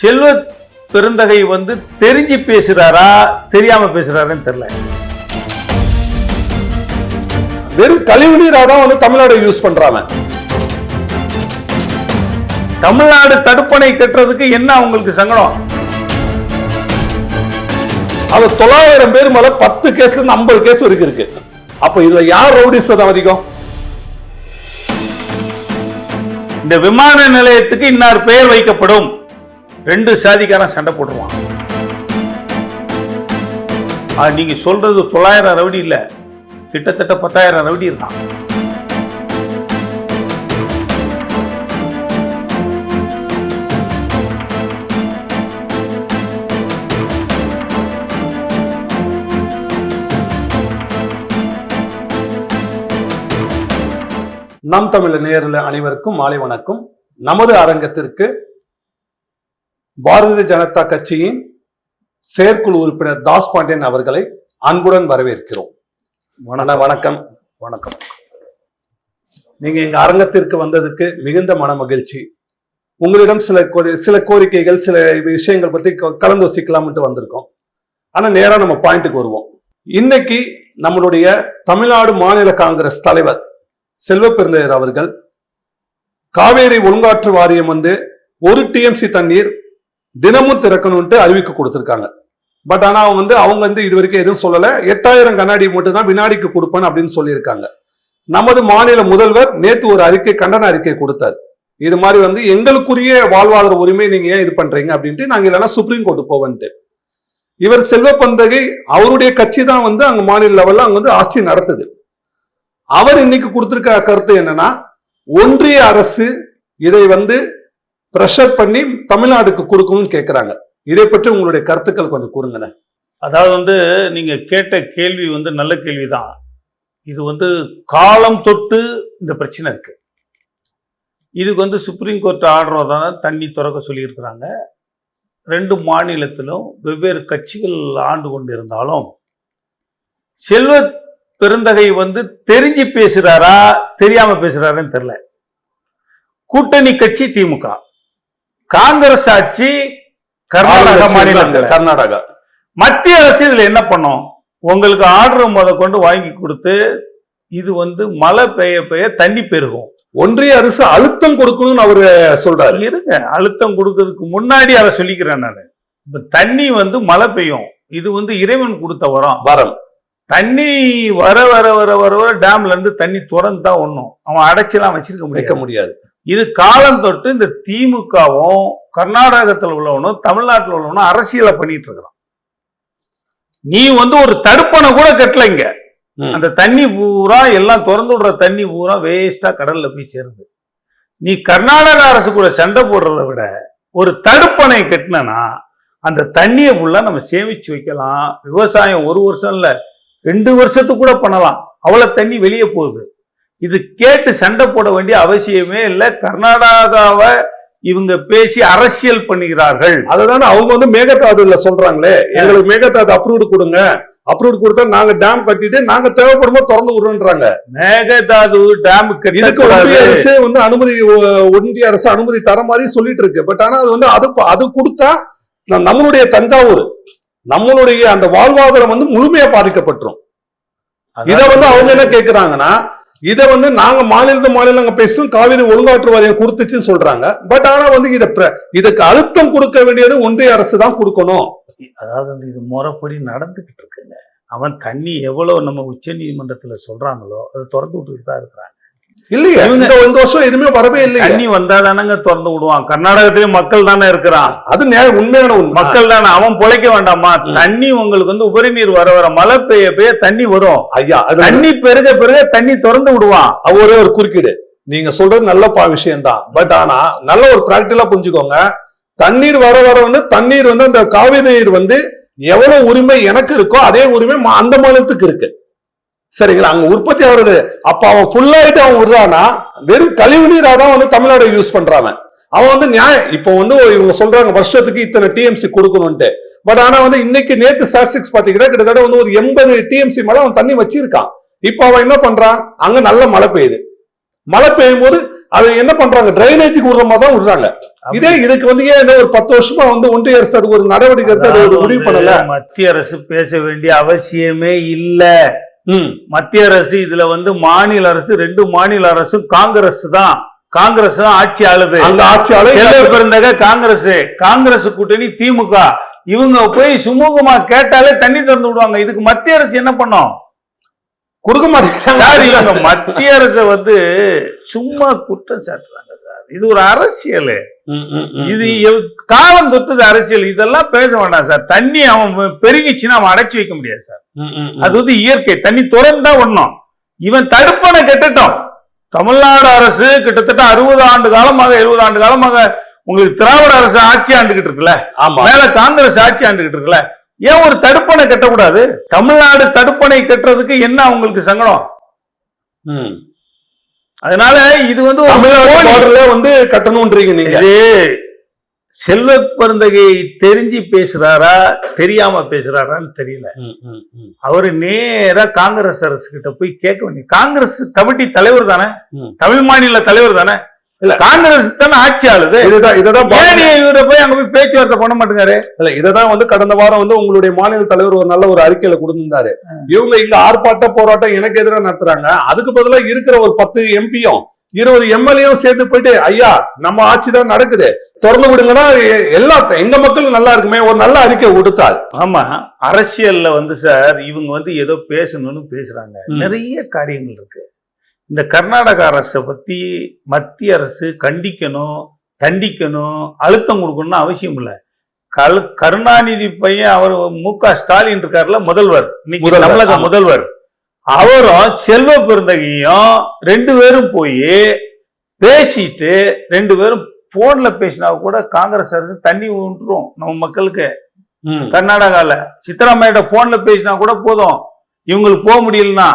செல்வ பெருந்தகை வந்து தெரிஞ்சு பேசுறாரா? தெரியாம பேசுறாருன்னு தெரியல. வெறும் கழிவு நீரா தான் வந்து தமிழ்நாடு யூஸ் பண்றாங்க. தமிழ்நாடு தடுப்பணை கட்டுறதுக்கு என்ன அவங்களுக்கு சங்கடம்? அது தொள்ளாயிரம் பேர் மேல பத்து கேஸ்ல இருந்து ஐம்பது கேஸ் வரைக்கும் இருக்கு. அப்ப இதுல யார் ரவுடிசம் அதிகம்? இந்த விமான நிலையத்துக்கு இன்னார் பெயர் வைக்கப்படும்? ரெண்டு சாதிக்காரன் சண்டை போட்டுருவான். அது நீங்க சொல்றது தொள்ளாயிரம் ரவுடி இல்ல. கிட்டத்தட்ட பத்தாயிரம் ரவுடி இருக்கான். நம் தமிழ் நேரில் அனைவருக்கும் மாலை வணக்கம். நமது அரங்கத்திற்கு பாரதிய ஜனதா கட்சியின் செயற்குழு உறுப்பினர் தாஸ் பாண்டியன் அவர்களை அன்புடன் வரவேற்கிறோம். வணக்கம். வணக்கம். நீங்க எங்க அரங்கத்திற்கு வந்ததுக்கு மிகுந்த மன மகிழ்ச்சி. உங்களிடம் சில சில கோரிக்கைகள் சில விஷயங்கள் பத்தி க- கலந்தோசிக்கலாம்னு வந்திருக்கோம். ஆனா நேரா நம்ம பாயிண்ட்டுக்கு வருவோம். இன்னைக்கு நம்மளுடைய தமிழ்நாடு மாநில காங்கிரஸ் தலைவர் செல்வ பெருந்தையர் அவர்கள் காவேரி ஒழுங்காற்று வாரியம் வந்து ஒரு டிஎம்சி தண்ணீர் தினமும் திறக்கணும்ட்டு அறிவிக்க கொடுத்துருக்காங்க. பட் ஆனால் அவங்க வந்து அவங்க வந்து இது வரைக்கும் எதுவும் சொல்லலை. எட்டாயிரம் கண்ணாடி மட்டும் தான் வினாடிக்கு கொடுப்பேன் அப்படின்னு சொல்லியிருக்காங்க. நமது மாநில முதல்வர் நேற்று ஒரு அறிக்கை கண்டன அறிக்கை கொடுத்தார். இது மாதிரி வந்து எங்களுக்குரிய வாழ்வாதார உரிமை நீங்க ஏன் இது பண்றீங்க? அப்படின்ட்டு நாங்க இல்லைன்னா சுப்ரீம் கோர்ட் போவன்ட்டு. இவர் செல்வ பந்தகை அவருடைய கட்சி தான் வந்து அங்க மாநில லெவல்ல அங்க வந்து ஆட்சி நடத்துது. அவர் இன்னைக்கு கொடுத்திருக்க கருத்து என்னன்னா ஒன்றிய அரசு இதை வந்து ப்ரெஷர் பண்ணி தமிழ்நாடுக்கு கொடுக்கணும்னு கேட்குறாங்க இதை பற்றி உங்களுடைய கருத்துக்கள் கொஞ்சம் கூறுங்கண்ணே அதாவது வந்து நீங்கள் கேட்ட கேள்வி வந்து நல்ல கேள்விதான். இது வந்து காலம் தொட்டு இந்த பிரச்சனை இருக்கு. இதுக்கு வந்து சுப்ரீம் கோர்ட் ஆர்டர் தான் தண்ணி திறக்க சொல்லியிருக்கிறாங்க. ரெண்டு மாநிலத்திலும் வெவ்வேறு கட்சிகள் ஆண்டு கொண்டு இருந்தாலும் செல்வ பெருந்தகை வந்து தெரிஞ்சு பேசுகிறாரா தெரியாமல் பேசுறாருன்னு தெரில கூட்டணி கட்சி திமுக. காங்கிரஸ் ஆட்சி கர்நாடக மாநிலத்தில் கர்நாடகா. மத்திய அரசு இதுல என்ன பண்ணும்? உங்களுக்கு ஆர்டர் முத கொண்டு வாங்கி கொடுத்து இது வந்து மழை பெய்ய பெய்ய தண்ணி பெருகும். ஒன்றிய அரசு அழுத்தம் கொடுக்கணும்னு அவரு சொல்றாரு. இருங்க அழுத்தம் கொடுக்கறதுக்கு முன்னாடி அதை சொல்லிக்கிறேன் நான். இப்ப தண்ணி வந்து மழை பெய்யும். இது வந்து இறைவன் கொடுத்த வரம். வரம். தண்ணி வர வர வர வர வர டேம்ல இருந்து தண்ணி திறந்து தான் ஒண்ணும். அவன் அடைச்செல்லாம் வச்சிருக்க முடியாது. இது காலம் தொட்டு இந்த திமுகவும் கர்நாடகத்தில் உள்ளவனும் தமிழ்நாட்டில் உள்ளவனும் அரசியலை பண்ணிட்டு இருக்கிறான். நீ வந்து ஒரு தடுப்பணை கூட கட்டல இங்க. ம். அந்த தண்ணி பூரா எல்லாம் திறந்து விடுற தண்ணி பூரா வேஸ்டா கடல்ல போய் சேருது. நீ கர்நாடக அரசு கூட சண்டை போடுறதை விட ஒரு தடுப்பணை கட்டினா அந்த தண்ணியை ஃபுல்லா நம்ம சேமிச்சு வைக்கலாம். விவசாயம் ஒரு வருஷம் இல்ல ரெண்டு வருஷத்துக்கு கூட பண்ணலாம். அவ்வளவு தண்ணி வெளியே போகுது. இது கேட்டு சண்டை போட வேண்டிய அவசியமே இல்லை. கர்நாடகாவை இவங்க பேசி அரசியல் பண்ணுகிறார்கள் அதுதானே அவங்க வந்து மேகதாதுல சொல்றாங்களே. எங்களுக்கு மேகதாது அப்ரூவ்டு கொடுங்க. அப்ரூவ்டு கொடுத்தா நாங்க டேம் கட்டிட்டு நாங்க தேவைப்படும் போது திறந்து விடுறோன்றாங்க. மேகதாது டேம் இதுக்கு ஒன்றிய அரசு வந்து அனுமதி ஒன்றிய அரசு அனுமதி தர மாதிரி சொல்லிட்டு இருக்கு. பட் ஆனா அது வந்து அது அது கொடுத்தா நம்மளுடைய தஞ்சாவூர் நம்மளுடைய அந்த வாழ்வாதாரம் வந்து முழுமையா பாதிக்கப்பட்டுரும். இத வந்து அவங்க என்ன கேக்குறாங்கன்னா இதை வந்து நாங்க மாநிலத்து மாநிலம் பேசணும் காவிரி ஒழுங்காற்று வாரியம் கொடுத்துச்சுன்னு சொல்றாங்க. பட் ஆனா வந்து இத பிர- இதுக்கு அழுத்தம் கொடுக்க வேண்டியது ஒன்றிய அரசு தான் கொடுக்கணும். அதாவது வந்து இது முறைப்படி நடந்துகிட்டு இருக்குங்க. அவன் தண்ணி எவ்வளவு நம்ம உச்ச நீதிமன்றத்துல சொல்றாங்களோ அதை திறந்து விட்டுக்கிட்டு தான் இருக்கிறாங்க. இல்லையா. இந்த இந்த வருஷம் எதுவுமே வரவே இல்லையா. தண்ணி வந்தா தானங்க திறந்து விடுவான். கர்நாடகத்திலயும் மக்கள் தானே இருக்கிறான். அது நே- உண்மையான உண்மை. மக்கள் தானே. அவன் பொழைக்க வேண்டாமா. தண்ணி உங்களுக்கு வந்து உபரி நீர் வர வர மழை பெய்ய பெய்ய தண்ணி வரும். ஐயா தண்ணி பெருக பெருக தண்ணி திறந்து விடுவான். ஒரே ஒரு குறுக்கீடு. நீங்க சொல்றது நல்ல பா விஷயம் தான் பட் ஆனா நல்ல ஒரு பிராக்டிகலா புரிஞ்சுக்கோங்க. தண்ணீர் வர வர வந்து தண்ணீர் வந்து அந்த காவிரி நீர் வந்து எவ்வளவு உரிமை எனக்கு இருக்கோ அதே உரிமை அந்த மாநிலத்துக்கு இருக்கு. சரிங்களா அங்க உற்பத்தி ஆகுறது. அப்ப அவன் ஃபுல் ஆயிட்டு அவன் விடுறானா வெறும் கழிவு நீரா தான் வந்து தமிழ்நாடு யூஸ் பண்றான். அவன் வந்து நியாயம் இப்போ வந்து இவங்க சொல்றாங்க வருஷத்துக்கு இத்தனை டிஎம்சி கொடுக்கணும்ட்டு பட் ஆனா வந்து இன்னைக்கு நேத்து ஸ்டாட்டிஸ்டிக்ஸ் பாத்தீங்கன்னா கிட்டத்தட்ட வந்து ஒரு எண்பது டிஎம்சி மேல அவன் தண்ணி வச்சிருக்கான். இப்போ அவன் என்ன பண்றான்? அங்க நல்ல மழை பெய்யுது. மழை பெய்யும் போது அது என்ன பண்றாங்க? டிரைனேஜுக்கு விடுற மாதிரி தான் விடுறாங்க. இதே இதுக்கு வந்து ஏன் ஒரு பத்து வருஷமா வந்து ஒன்றிய அரசு அதுக்கு ஒரு நடவடிக்கை எடுத்து அது ஒரு முடிவு பண்ணல? மத்திய அரசு பேச வேண்டிய அவசியமே இல்ல. மத்திய அரசு இதுல வந்து மாநில அரசு ரெண்டு மாநில அரசும் காங்கிரஸ் தான். காங்கிரஸ் தான் ஆட்சி ஆளுது. ஆட்சியாளர் செல்வ பிறந்தக காங்கிரஸ். காங்கிரஸ் கூட்டணி திமுக. இவங்க போய் சுமூகமா கேட்டாலே தண்ணி திறந்து விடுவாங்க. இதுக்கு மத்திய அரசு என்ன பண்ணும்? கொடுக்க மாட்டேங்கிறாங்க. மத்திய அரசை வந்து சும்மா குற்றம் சாட்டுறாங்க சார். இது ஒரு அரசியல். இது காலம் தொட்டது அரசியல் இதெல்லாம் பேச வேண்டாம் சார். தண்ணி அவன் பெருகிச்சுன்னா அவன் அடைச்சு வைக்க முடியாது சார். அது வந்து இயற்கை. தண்ணி திறந்தா ஒண்ணும். இவன் தடுப்பணை கட்டட்டும் தமிழ்நாடு அரசு கிட்டத்தட்ட அறுபது ஆண்டு காலமாக எழுபது ஆண்டு காலமாக உங்களுக்கு திராவிட அரசு ஆட்சி ஆண்டுகிட்டு இருக்குல்ல? மேல காங்கிரஸ் ஆட்சி ஆண்டுகிட்டு இருக்குல்ல? ஏன் ஒரு தடுப்பணை கட்டக்கூடாது? தமிழ்நாடு தடுப்பணை கட்டுறதுக்கு என்ன அவங்களுக்கு சங்கடம். அதனால இது வந்து ஒரு தமிழ்நாடு போலி. பார்டர்ல வந்து கட்டணும்ன்றீங்க நீங்க இது செல்வ பெருந்தகை தெரிஞ்சு பேசுறாரா தெரியாம பேசுறாரான்னு தெரியல. அவரு நேரா காங்கிரஸ் அரசு கிட்ட போய் கேட்க வேண்டிய காங்கிரஸ் கமிட்டி தலைவர் தானே. தமிழ் மாநில தலைவர் தானே இல்ல. காங்கிரஸ் தானே ஆட்சி ஆளுது? இதுதான் நீ இவரை போய் அங்க போய் பேச்சுவார்த்தை பண்ண மாட்டேங்காரு இல்ல இததான் வந்து கடந்த வாரம் வந்து உங்களுடைய மாநில தலைவர் ஒரு நல்ல ஒரு அறிக்கையில கொடுத்திருந்தாரு. இவங்க இங்க ஆர்ப்பாட்ட போராட்டம் எனக்கு எதிராக நடத்துறாங்க. அதுக்கு பதிலா இருக்கிற ஒரு பத்து எம்பியும் இருபது எம்எல்ஏயும் சேர்ந்து போயிட்டு ஐயா நம்ம ஆட்சி தான் நடக்குது. திறந்து விடுங்கன்னா எல்லா எங்க மக்கள் நல்லா இருக்குமே ஒரு நல்ல அறிக்கை கொடுத்தார். ஆமா அரசியல்ல வந்து சார் இவங்க வந்து ஏதோ பேசணும்னு பேசுறாங்க. நிறைய காரியங்கள் இருக்கு. இந்த கர்நாடக அரசை பத்தி மத்திய அரசு கண்டிக்கணும் தண்டிக்கணும் அழுத்தம் கொடுக்கணும்னு அவசியம் இல்ல. கல் கருணாநிதி பையன் அவர் மு க ஸ்டாலின் இருக்காருல்ல முதல்வர். தமிழக. முதல்வர். அவரும் செல்வ பெருந்தகையும் ரெண்டு பேரும் போய் பேசிட்டு ரெண்டு பேரும் போன்ல பேசினா கூட காங்கிரஸ் அரசு தண்ணி ஊன்றும் நம்ம மக்களுக்கு. கர்நாடகால. சித்தராமையிட்ட போன்ல பேசினா கூட போதும். இவங்களுக்கு போக முடியலன்னா.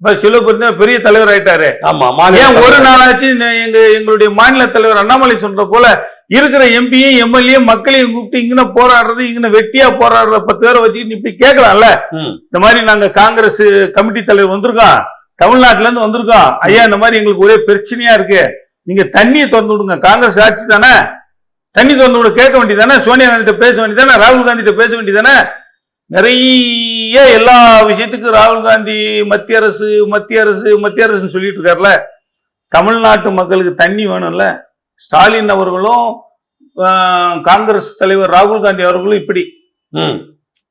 சிவபெருந்தா பெரிய தலைவர் ஆயிட்டாரு. ஆமா ஏன் ஒரு. நாளாச்சு எங்க எங்களுடைய மாநில தலைவர் அண்ணாமலை சொல்ற போல இருக்கிற எம்பியும் எம்எல்ஏ மக்களையும் கூப்பிட்டு இங்கன போராடுறது இங்கன வெட்டியா போராடுற பத்து பேரை வச்சுக்கிட்டு இப்படி கேட்கலாம்ல. இந்த மாதிரி நாங்க காங்கிரஸ் கமிட்டி தலைவர் வந்திருக்கோம். தமிழ்நாட்டுல இருந்து வந்திருக்கோம். ஐயா இந்த மாதிரி எங்களுக்கு ஒரே பிரச்சனையா இருக்கு. நீங்க தண்ணியை திறந்து விடுங்க. காங்கிரஸ் ஆட்சி தானே? தண்ணி திறந்து விட கேட்க வேண்டியதானே சோனியா காந்தி கிட்ட பேச வேண்டியதானே ராகுல் காந்தி கிட்ட பேச வேண்டியதானே நிறைய எல்லா விஷயத்துக்கும் ராகுல் காந்தி மத்திய அரசு மத்திய அரசு மத்திய அரசுன்னு சொல்லிட்டு இருக்காருல. தமிழ்நாட்டு மக்களுக்கு தண்ணி வேணும்ல. ஸ்டாலின் அவர்களும் காங்கிரஸ் தலைவர் ராகுல் காந்தி அவர்களும் இப்படி.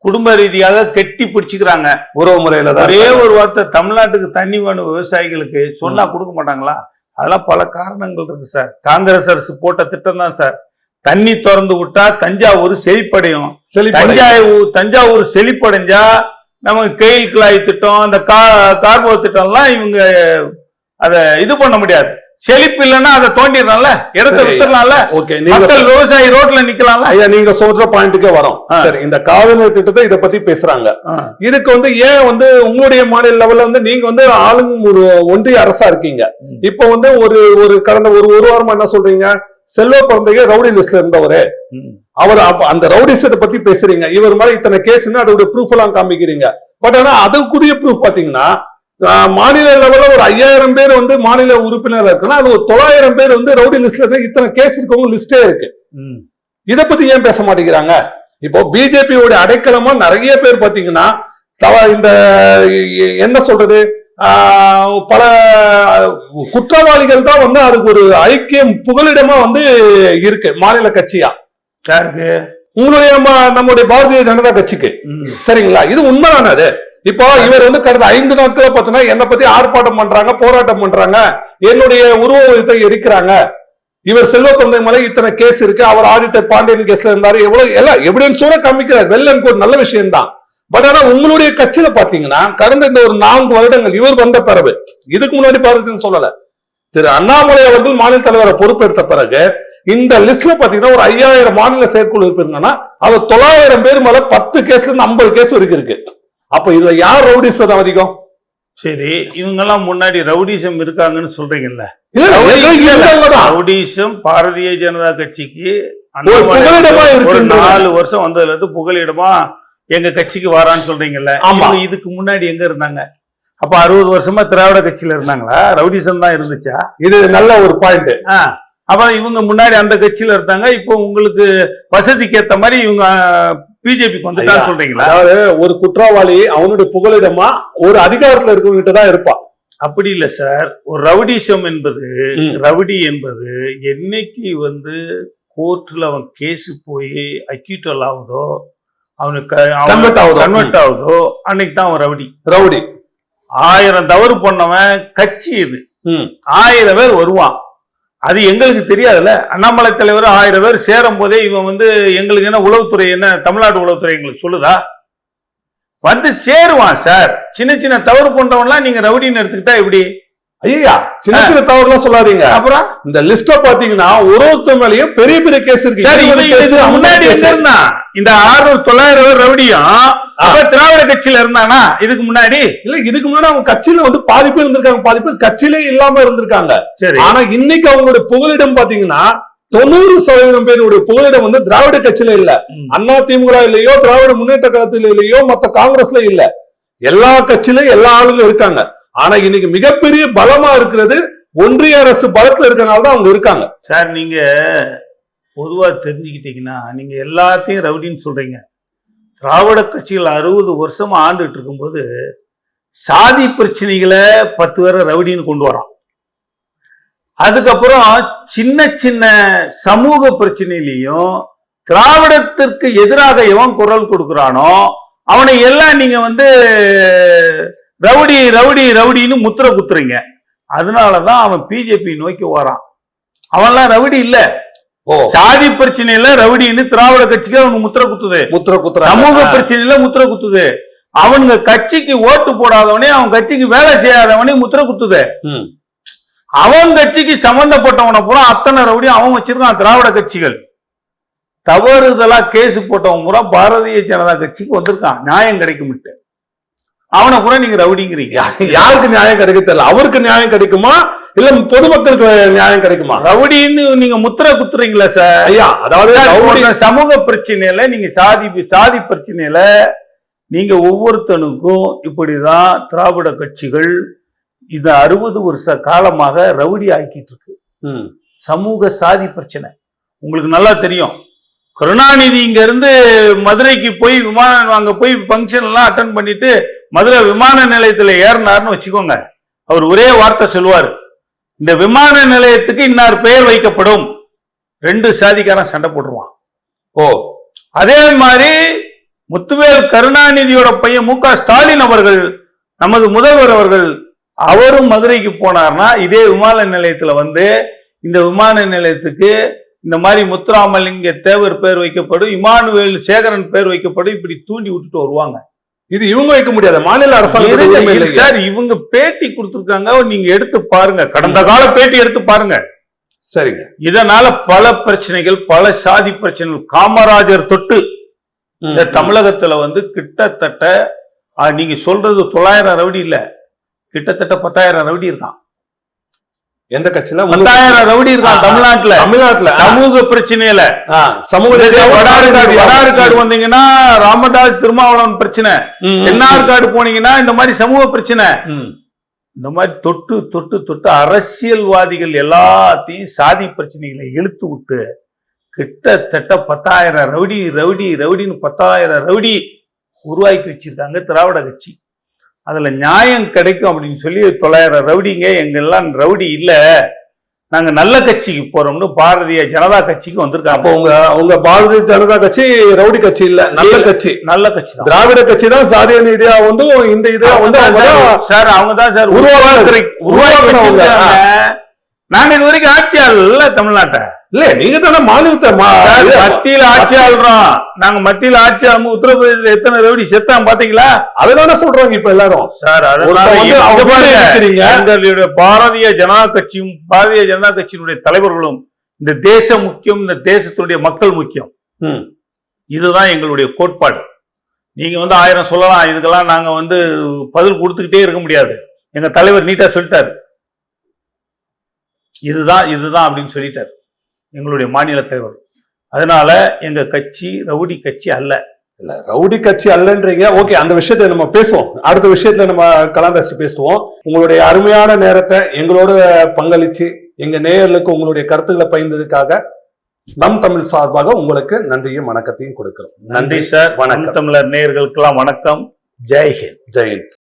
குடும்ப ரீதியாக கெட்டி பிடிச்சுக்கிறாங்க. உறவு முறையில ஒரே ஒரு வார்த்தை தமிழ்நாட்டுக்கு தண்ணி வேணும் விவசாயிகளுக்கு சொன்னா கொடுக்க மாட்டாங்களா? அதெல்லாம் பல காரணங்கள் இருக்கு சார். காங்கிரஸ் அரசு போட்ட திட்டம் தான் சார். தண்ணி திறந்து விட்டா தஞ்சாவூர் செழிப்படையும். செழிப்படை. தஞ்சாவூர் தஞ்சாவூர் செழிப்படைஞ்சா நமக்கு கெயில் கிளாய் திட்டம் அந்த கா கார்போ திட்டம்லாம் இவங்க அத இது பண்ண முடியாது. செழிப்பு இல்லைன்னா அதை தோண்டிடலாம்ல? இடத்த. வித்துடலாம்ல? ஓகே மக்கள் விவசாயி ரோட்ல நிக்கலாம்ல? ஐயா நீங்க சொல்ற பாயிண்ட்டுக்கே வரோம். சரி இந்த காவிரி திட்டத்தை இத பத்தி பேசுறாங்க. இதுக்கு வந்து ஏன் வந்து உங்களுடைய மாநில லெவல்ல வந்து நீங்க வந்து ஆளுங்க ஒரு ஒன்றிய அரசா இருக்கீங்க. இப்ப வந்து ஒரு ஒரு கடந்த ஒரு ஒரு வாரமா என்ன சொல்றீங்க? செல்வ பிறந்தைய ரவுடி லிஸ்ட்ல இருந்தவரு. அவர் அந்த ரவுடிசத்தை பத்தி பேசுறீங்க. இவர் மாதிரி இத்தனை கேஸ்ன்னு அதோட ப்ரூஃப் எல்லாம் காமிக்கிறீங்க. பட் ஆனா அதுக்குரிய ப்ரூஃப் பாத்தீங்கன்னா மாநில லெவல்ல ஒரு ஐயாயிரம் பேர் வந்து மாநில உறுப்பினர் இருக்குன்னா அது ஒரு தொள்ளாயிரம் பேர் வந்து ரவுடி லிஸ்ட்ல இத்தனை கேஸ் இருக்கவங்க லிஸ்டே இருக்கு. இத பத்தி ஏன் பேச மாட்டேங்கிறாங்க? இப்போ பிஜேபியோட அடைக்கலமா நிறைய பேர் பாத்தீங்கன்னா தவ- இந்த என்ன சொல்றது? பல குற்றவாளிகள் தான் வந்து அதுக்கு ஒரு ஐக்கியம் புகலிடமா வந்து இருக்கு மாநில கட்சியா. யாருக்கு? உங்களுடைய நம்முடைய பாரதிய ஜனதா கட்சிக்கு. சரிங்களா? இது உண்மைதானது இப்போ இவர் வந்து கடந்த ஐந்து நாட்கள பார்த்தீங்கன்னா என்னை பத்தி ஆர்ப்பாட்டம் பண்றாங்க போராட்டம் பண்றாங்க என்னுடைய உருவத்தை எரிக்கிறாங்க இவர் செல்வ குழந்தை மலை இத்தனை கேஸ் இருக்கு அவர் ஆடிட்டர் பாண்டியன் கேஸ்ல இருந்தாரு எவ்வளவு எல்லாம் எவிடன்ஸோட காமிக்கிறார். வெல் அண்ட் குட் நல்ல விஷயம் தான் பட் ஆனா உங்களுடைய கட்சியில பாத்தீங்கன்னா கடந்த இந்த ஒரு நான்கு வருடங்கள் இவர் வந்த பிறகு இதுக்கு முன்னாடி பாரதின்னு சொல்லல திரு அண்ணாமலை அவர்கள் மாநில தலைவரை பொறுப்பெடுத்த பிறகு இந்த லிஸ்ட்ல பாத்தீங்கன்னா ஒரு ஐயாயிரம் மாநில செயற்குழு உறுப்பினர்னா அவர் தொள்ளாயிரம் பேர் மேல பத்து கேஸ்ல இருந்து ஐம்பது கேஸ் வரைக்கும் இருக்கு அப்ப இதுல யார் ரவுடிசம் அதிகம் சரி இவங்கெல்லாம் முன்னாடி ரவுடிசம் இருக்காங்கன்னு சொல்றீங்கல்ல எல்லாம். ரவுடிசம் பாரதிய ஜனதா கட்சிக்கு. நாலு வருஷம் வந்ததுல இருந்து புகலிடமா எங்க கட்சிக்கு வரான்னு சொல்றீங்கல்ல? ஆமா. இதுக்கு முன்னாடி எங்க இருந்தாங்க? அப்ப அறுபது வருஷமா திராவிட கட்சியில இருந்தாங்களா? ரவுடிசம் தான் இருந்துச்சா? இது நல்ல ஒரு பாயிண்ட். அப்ப இவங்க முன்னாடி அந்த கட்சியில இருந்தாங்க. இப்போ உங்களுக்கு வசதிக்கு ஏத்த மாதிரி இவங்க பிஜேபிக்கு வந்துட்டான்னு சொல்றீங்களா? அதாவது ஒரு குற்றவாளி அவனுடைய புகலிடமா ஒரு அதிகாரத்துல இருக்கவங்கிட்ட தான் இருப்பான் அப்படி இல்ல சார். ஒரு ரவுடிசம் என்பது. ரவுடி என்பது என்னைக்கு வந்து கோர்ட்ல அவன் கேஸ் போய் அக்யூட்டல் ஆகுதோ அவனுக்கு Convert ஆகுதோ. கன்வெர்ட் ஆகுதோ? அன்னைக்கு தான் அவன் ரவுடி. ரவுடி. ஆயிரம் தவறு பண்ணவன் கட்சி இது. ஆயிரம் பேர் வருவான். அது எங்களுக்கு தெரியாதுல்ல. அண்ணாமலை தலைவர் ஆயிரம் பேர் சேரும் போதே இவன் வந்து எங்களுக்கு என்ன உளவுத்துறை என்ன தமிழ்நாடு உளவுத்துறை எங்களுக்கு சொல்லுதா? வந்து சேருவான் சார். சின்ன சின்ன தவறு பண்றவன்லாம் நீங்க ரவுடின்னு எடுத்துக்கிட்டா எப்படி? ஐயா சின்ன சின்ன தவறுலாம் சொல்லாதீங்க. அப்புறம்? இந்த லிஸ்ட பாத்தீங்கன்னா ஒரு ஒருத்தர் மேலயும் பெரிய பெரிய கேஸ் இருக்கு. முன்னாடி இருந்தான் இந்த ஆறுநூறு தொள்ளாயிரம் ரவுடியும் திராவிட கட்சியில இருந்தானா? இதுக்கு முன்னாடி? இல்ல இதுக்கு முன்னாடி அவங்க கட்சியில வந்து பாதி பேர் இருந்திருக்காங்க. பாதி பேர் கட்சியிலே இல்லாம இருந்திருக்காங்க. சரி. ஆனா இன்னைக்கு அவங்களுடைய புகலிடம் பாத்தீங்கன்னா தொண்ணூறு சதவீதம் பேருடைய புகலிடம் வந்து திராவிட கட்சியில இல்ல. அண்ணா திமுக இல்லையோ திராவிட முன்னேற்ற கழகத்துல இல்லையோ மத்த காங்கிரஸ்ல இல்ல. எல்லா கட்சியிலும் எல்லா ஆளுங்க இருக்காங்க. ஆனா இன்னைக்கு மிகப்பெரிய பலமா இருக்கிறது ஒன்றிய அரசு பலத்துல இருக்கனால தான் அவங்க இருக்காங்க. சார் நீங்க பொதுவா தெரிஞ்சுக்கிட்டீங்கன்னா நீங்க எல்லாத்தையும் ரவுடின்னு சொல்றீங்க. திராவிட கட்சிகள் அறுபது வருஷமா ஆண்டுட்டு இருக்கும்போது சாதி பிரச்சனைகளை பத்து பேரை ரவுடின்னு கொண்டு வரான். அதுக்கப்புறம் சின்ன சின்ன சமூக பிரச்சனையிலையும் திராவிடத்திற்கு எதிராக எவன் குரல் கொடுக்குறானோ அவனை எல்லாம் நீங்க வந்து ரவுடி ரவுடி ரவுடின்னு முத்திர குத்துறீங்க. அதனாலதான் அவன் பிஜேபி நோக்கி வரான் அவன்லாம் ரவுடி இல்ல. சாதி பிரச்சனையில ரவுடின்னு திராவிட கட்சிக்கு அவனுக்கு முத்திர குத்துது. முத்திர குத்துற சமூக பிரச்சனையில முத்திர குத்துது. அவனுங்க கட்சிக்கு ஓட்டு போடாதவனே அவன் கட்சிக்கு வேலை செய்யாதவனே முத்திர குத்துது. அவன் கட்சிக்கு சம்பந்தப்பட்டவனை பூரா அத்தனை ரவுடியும் அவன் வச்சிருக்கான் திராவிட கட்சிகள். தவறுதலா கேஸ் போட்டவன் பூரா பாரதிய ஜனதா கட்சிக்கு வந்திருக்கான். நியாயம் கிடைக்கும்ட்டு அவனை பூரா நீங்க ரவுடிங்கிறீங்க. யாருக்கு நியாயம் கிடைக்க தெரியல. அவருக்கு நியாயம் கிடைக்குமா? இல்ல பொதுமக்களுக்கு நியாயம் கிடைக்குமா? ரவுடின்னு நீங்க முத்திர குத்துறீங்களா சார். ஐயா அதாவது சமூக பிரச்சனையில நீங்க சாதி சாதி பிரச்சனையில நீங்க ஒவ்வொருத்தனுக்கும் இப்படிதான் திராவிட கட்சிகள் இந்த அறுபது வருஷ காலமாக ரவுடி ஆக்கிட்டு இருக்கு. சமூக சாதி பிரச்சனை. உங்களுக்கு நல்லா தெரியும். கருணாநிதி இங்க இருந்து மதுரைக்கு போய் விமானம் அங்க போய் ஃபங்க்ஷன் எல்லாம் அட்டன் பண்ணிட்டு மதுரை விமான நிலையத்துல ஏறினார்னு வச்சுக்கோங்க. அவர் ஒரே வார்த்தை சொல்லுவார். இந்த விமான நிலையத்துக்கு இன்னார் பெயர் வைக்கப்படும். ரெண்டு சாதிக்காரன் சண்டை போட்டுருவான். ஓ அதே மாதிரி முத்துவேல் கருணாநிதியோட பையன் மு க ஸ்டாலின் அவர்கள் நமது முதல்வர் அவர்கள் அவரும் மதுரைக்கு போனார்னா இதே விமான நிலையத்துல வந்து இந்த விமான நிலையத்துக்கு இந்த மாதிரி முத்துராமலிங்க தேவர் பேர் வைக்கப்படும் இமானுவேல் சேகரன் பேர் வைக்கப்படும் இப்படி தூண்டி விட்டுட்டு வருவாங்க. இது இவங்க வைக்க முடியாது மாநில அரசாங்கம். சார் இவங்க பேட்டி கொடுத்திருக்காங்க நீங்க எடுத்து பாருங்க. கடந்த கால பேட்டி எடுத்து பாருங்க. சரிங்க. இதனால பல பிரச்சனைகள் பல சாதி பிரச்சனைகள் காமராஜர் தொட்டு இந்த தமிழகத்துல வந்து கிட்டத்தட்ட நீங்க சொல்றது தொள்ளாயிரம் ரவுடி இல்ல. கிட்டத்தட்ட பத்தாயிரம் ரவுடி இருக்கான். எந்த கட்சியில? பத்தாயிரம் ரவுடி இருக்கான் தமிழ்நாட்டுல. தமிழ்நாட்டுல. சமூக பிரச்சனையில. சமூக வடார்காடு வந்தீங்கன்னா ராமதாஸ் திருமாவளவன் பிரச்சனை. தென்னார்காடு போனீங்கன்னா இந்த மாதிரி சமூக பிரச்சனை. இந்த மாதிரி தொட்டு தொட்டு தொட்டு அரசியல்வாதிகள் எல்லாத்தையும் சாதி பிரச்சனைகளை இழுத்து விட்டு கிட்டத்தட்ட பத்தாயிரம் ரவுடி ரவுடி ரவுடின்னு பத்தாயிரம் ரவுடி உருவாக்கி வச்சிருக்காங்க திராவிட கட்சி. அதுல நியாயம் கிடைக்கும் அப்படின்னு சொல்லி தொள்ளாயிரம் ரவுடிங்க எங்கெல்லாம் ரவுடி இல்ல நாங்க நல்ல கட்சிக்கு போறோம்னு பாரதிய ஜனதா கட்சிக்கு அப்போ வந்திருக்காங்க உங்க உங்க பாரதிய ஜனதா கட்சி ரவுடி கட்சி இல்ல நல்ல. கட்சி நல்ல கட்சி திராவிட கட்சி தான் சாதிய நீதியா வந்து இந்த இதை வந்து சார் அவங்க தான் சார் உருவாக்குறது. உருவாக்கி உருவாக்கி உருவாக்குனவங்க. வச்சிருக்காங்க. நாங்க இது வரைக்கும் ஆட்சியாளர் இல்ல தமிழ்நாட்டை இல்ல நீங்க தானே மாநிலத்தை மத்தியில ஆட்சி ஆள்றோம். நாங்க மத்தியில ஆட்சி ஆளும் உத்தரப்பிரதேச எத்தனை ரவுடி செத்தான் பாத்தீங்களா? அதுதானே சொல்றாங்க இப்ப எல்லாரும். சார். எங்களுடைய பாரதிய ஜனதா கட்சியும் பாரதிய ஜனதா கட்சியினுடைய தலைவர்களும் இந்த தேசம் முக்கியம் இந்த தேசத்துடைய மக்கள் முக்கியம். இதுதான் எங்களுடைய கோட்பாடு. நீங்க வந்து ஆயிரம் சொல்லலாம் இதுக்கெல்லாம் நாங்க வந்து பதில் கொடுத்துக்கிட்டே இருக்க முடியாது. எங்க தலைவர் நீட்டா சொல்லிட்டாரு. இதுதான் இதுதான் அப்படின்னு சொல்லிட்டாரு. எங்களுடைய மாநில தலைவர். அதனால எங்க கட்சி ரவுடி கட்சி அல்ல. இல்ல ரவுடி கட்சி அல்லன்றீங்க. ஓகே அந்த விஷயத்தை நம்ம பேசுவோம். அடுத்த விஷயத்துல நம்ம கலந்தாசி பேசுவோம். உங்களுடைய அருமையான நேரத்தை எங்களோட பங்களிச்சு எங்க நேயர்களுக்கு உங்களுடைய கருத்துக்களை பகிர்ந்ததுக்காக நம் தமிழ் சார்பாக உங்களுக்கு நன்றியும் வணக்கத்தையும் கொடுக்கிறோம். நன்றி சார். வணக்கம். வணக்கம் தமிழர் நேயர்களுக்கெல்லாம் வணக்கம். ஜெய்ஹிந்த் ஜெயந்த்